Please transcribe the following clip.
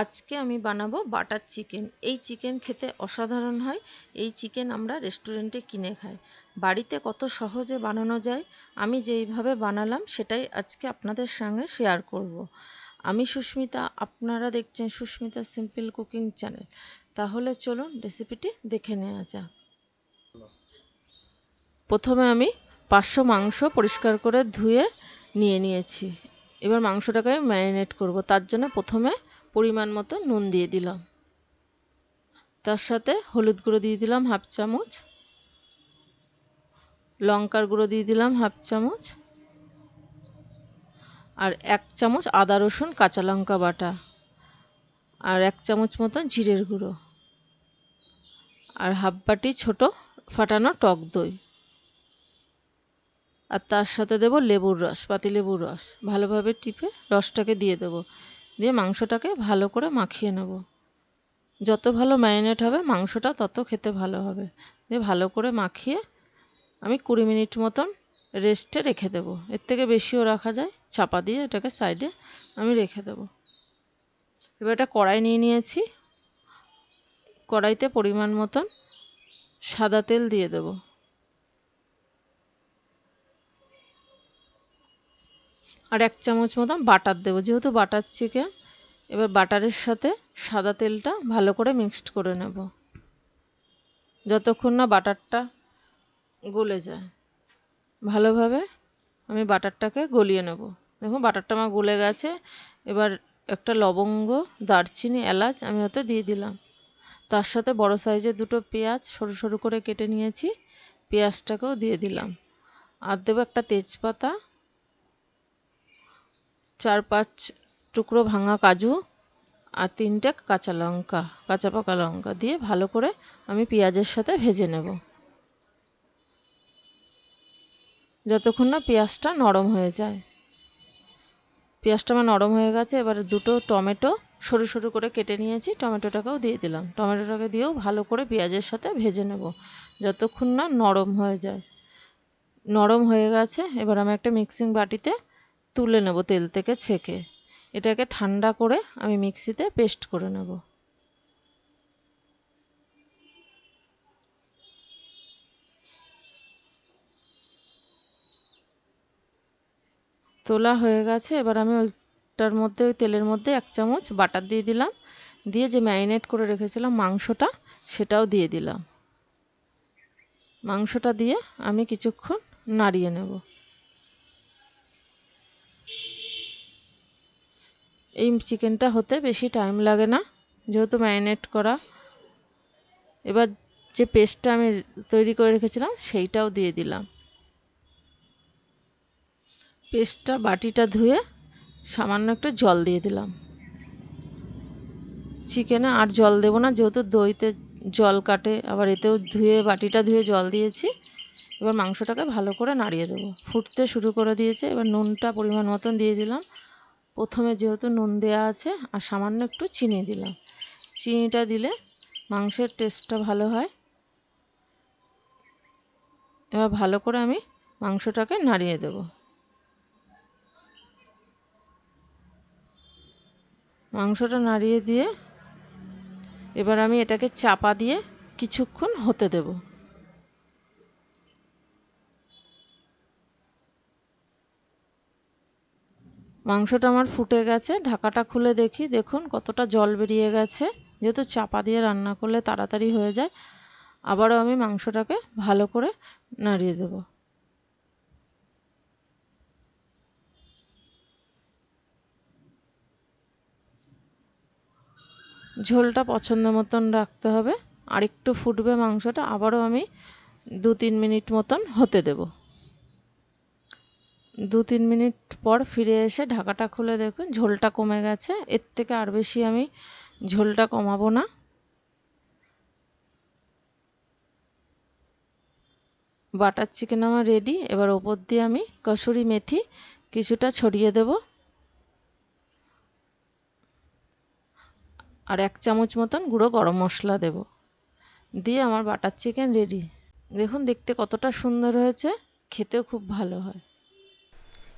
আজকে আমি বানাবো বাটার চিকেন। এই চিকেন খেতে অসাধারণ হয়। এই চিকেন আমরা রেস্টুরেন্টে কিনে খাই। বাড়িতে কত সহজে বানানো যায়, আমি যেইভাবে বানালাম সেটাই আজকে আপনাদের সঙ্গে শেয়ার করব। আমি সুস্মিতা, আপনারা দেখছেন সুস্মিতা সিম্পল কুকিং চ্যানেল। তাহলে চলুন রেসিপিটি দেখে নেওয়া যাক। প্রথমে আমি পাঁচশো মাংস পরিষ্কার করে ধুয়ে নিয়ে নিয়েছি। এবার মাংসটাকে আমি ম্যারিনেট করব। তার জন্য প্রথমে পরিমাণ মতো নুন দিয়ে দিলাম। তার সাথে হলুদ গুঁড়ো দিয়ে দিলাম হাফ চামচ। লঙ্কার গুঁড়ো দিয়ে দিলাম হাফ চামচ। আর এক চামচ আদা রসুন কাঁচা লঙ্কা বাটা। আর এক চামচ মতো জিরের গুঁড়ো। আর হাফ বাটি ছোট ফাটানো টক দই। আর তার সাথে দেব লেবুর রস পাতি লেবুর রস। ভালোভাবে টিপে রসটাকে দিয়ে দেবো। দিয়ে মাংসটাকে ভালো করে মাখিয়ে নেব। যত ভালো ম্যারিনেট হবে, মাংসটা তত খেতে ভালো হবে। দিয়ে ভালো করে মাখিয়ে আমি কুড়ি মিনিট মতন রেস্টে রেখে দেবো। এর থেকে বেশিও রাখা যায়, চাপা দিয়ে এটাকে সাইডে আমি রেখে দেবো। এবার এটা কড়াই নিয়ে নিয়েছি। কড়াইতে পরিমাণ মতন সাদা তেল দিয়ে দেবো। আর এক চামচ মতন বাটার দেবো। যেহেতু বাটার চিকেন এবার বাটারের সাথে সাদা তেলটা ভালো করে মিক্সড করে নেব। যতক্ষণ না বাটারটা গলে যায়। ভালোভাবে আমি বাটারটাকে গলিয়ে নেব। দেখুন, বাটারটা আমার গলে গেছে। এবার একটা লবঙ্গ, দারচিনি, এলাচ আমি ওতে দিয়ে দিলাম। তার সাথে বড় সাইজের দুটো পেঁয়াজ সরু সরু করে কেটে নিয়েছি। পেঁয়াজটাকেও দিয়ে দিলাম। আর দেবো একটা তেজপাতা চার পাঁচ টুকরো ভাঙা কাজু আর তিনটে কাঁচা লঙ্কা, কাঁচা পাকা লঙ্কা দিয়ে ভালো করে আমি পেঁয়াজের সাথে ভেজে নেব। যতক্ষণ না পেঁয়াজটা নরম হয়ে যায়। পেঁয়াজটা আমার নরম হয়ে গেছে, এবার দুটো টমেটো সরু সরু করে কেটে নিয়েছি, টমেটোটাকেও দিয়ে দিলাম। টমেটোটাকে দিয়েও ভালো করে পেঁয়াজের সাথে ভেজে নেব, যতক্ষণ না নরম হয়ে যায়। নরম হয়ে গেছে, এবার আমি একটা মিক্সিং বাটিতে তুলে নেব তেল থেকে ছেঁকে। এটাকে ঠান্ডা করে আমি মিক্সিতে পেস্ট করে নেব। তোলা হয়ে গেছে। এবার আমি ওইটার মধ্যে, ওই তেলের মধ্যে এক চামচ বাটার দিয়ে দিলাম। দিয়ে যে ম্যারিনেট করে রেখেছিলাম মাংসটা, সেটাও দিয়ে দিলাম। মাংসটা দিয়ে আমি কিছুক্ষণ নাড়িয়ে নেব। এই চিকেনটা হতে বেশি টাইম লাগে না, যেহেতু ম্যারিনেট করা। এবার যে পেস্টটা আমি তৈরি করে রেখেছিলাম, সেইটাও দিয়ে দিলাম। পেস্টটা বাটিটা ধুয়ে সামান্য একটু জল দিয়ে দিলাম। চিকেনে আর জল দেবো না, যেহেতু দইতে জল কাটে, আবার এতেও ধুয়ে, বাটিটা ধুয়ে জল দিয়েছি। এবার মাংসটাকে ভালো করে নাড়িয়ে দেবো। ফুটতে শুরু করে দিয়েছে, এবার নুনটা পরিমাণ মতন দিয়ে দিলাম। প্রথমে যেহেতু নুন দেওয়া আছে, আর সামান্য একটু চিনি দিলাম। চিনিটা দিলে মাংসের টেস্টটা ভালো হয়। এবার ভালো করে আমি মাংসটাকে নাড়িয়ে দেব। মাংসটা নাড়িয়ে দিয়ে এবার আমি এটাকে চাপা দিয়ে কিছুক্ষণ হতে দেবো। মাংসটা আমার ফুটে গেছে, ঢাকাটা খুলে দেখি। দেখুন কতটা জল বেরিয়ে গেছে। যেহেতু চাপা দিয়ে রান্না করলে তাড়াতাড়ি হয়ে যায়, আবারও আমি মাংসটাকে ভালো করে নাড়িয়ে দেব। ঝোলটা পছন্দ মতন রাখতে হবে। আর একটু ফুটবে মাংসটা, আবারও আমি দু তিন মিনিট মতন হতে দেবো। দু তিন মিনিট পর ফিরে এসে ঢাকাটা খুলে দেখুন, ঝোলটা কমে গেছে। এর থেকে আর বেশি আমি ঝোলটা কমাবো না। বাটার চিকেন আমার রেডি এবার ওপর দিয়ে আমি কসুরি মেথি কিছুটা ছড়িয়ে দেব। আর এক চামচ মতন গুঁড়ো গরম মশলা দেব। দিয়ে আমার বাটার চিকেন রেডি দেখুন, দেখতে কতটা সুন্দর হয়েছে। খেতেও খুব ভালো হয়।